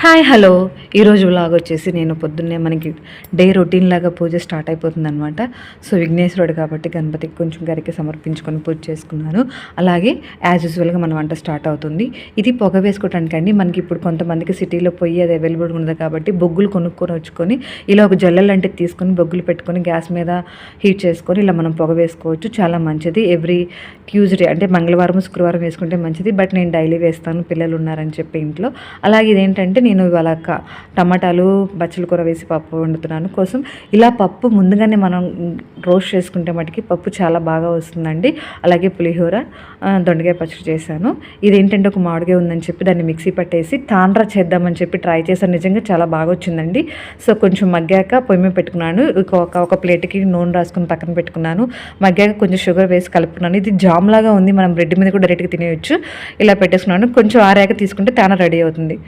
Hi hello. ఈరోజు vlog వచ్చేసి నేను పొద్దున్నే మనకి డే రొటీన్ లాగా పూజ స్టార్ట్ అయిపోతుంది అనమాట సో విఘ్నేశ్వరుడు కాబట్టి గణపతికి కొంచెం గరికి సమర్పించుకొని పూజ చేసుకున్నాను. అలాగే యాజ్ యూజువల్గా మన వంట స్టార్ట్ అవుతుంది. ఇది పొగ వేసుకోవటానికి అండి. మనకి ఇప్పుడు కొంతమందికి సిటీలో పొయ్యి అది అవైలబుల్గా ఉంది కాబట్టి బొగ్గులు కొనుక్కొని వచ్చుకొని ఇలా ఒక జల్లె లాంటిది తీసుకొని బొగ్గులు పెట్టుకొని గ్యాస్ మీద హీట్ చేసుకొని ఇలా మనం పొగ వేసుకోవచ్చు. చాలా మంచిది. ఎవ్రీ ట్యూస్డే అంటే మంగళవారం శుక్రవారం వేసుకుంటే మంచిది. బట్ నేను డైలీ వేస్తాను. పిల్లలు ఉన్నారని చెప్పి ఇంట్లో. అలాగే ఇదేంటంటే నేను ఇవాళ టమాటాలు బచ్చల కూర వేసి పప్పు వండుతున్నాను. కోసం ఇలా పప్పు ముందుగానే మనం రోస్ట్ చేసుకుంటే మటుకి పప్పు చాలా బాగా వస్తుందండి. అలాగే పులిహోర దొండకాయ పచ్చడి చేశాను. ఇదేంటంటే ఒక మామిడికాయ ఉందని చెప్పి దాన్ని మిక్సీ పట్టేసి తాండ్రా చేద్దామని చెప్పి ట్రై చేశాను. నిజంగా చాలా బాగా వచ్చిందండి. సో కొంచెం మగ్గాక పొయ్యి మీద పెట్టుకున్నాను. ఒక ఒక- ప్లేట్కి నూనె రాసుకుని పక్కన పెట్టుకున్నాను. మగ్గాక కొంచెం షుగర్ వేసి కలుపుకున్నాను. ఇది జామ్ లాగా ఉంది. మనం బ్రెడ్ మీద కూడా డైరెక్ట్గా తినేయచ్చు. ఇలా పెట్టేసుకున్నాను. కొంచెం ఆరాక తీసుకుంటే తాన రెడీ అవుతుంది.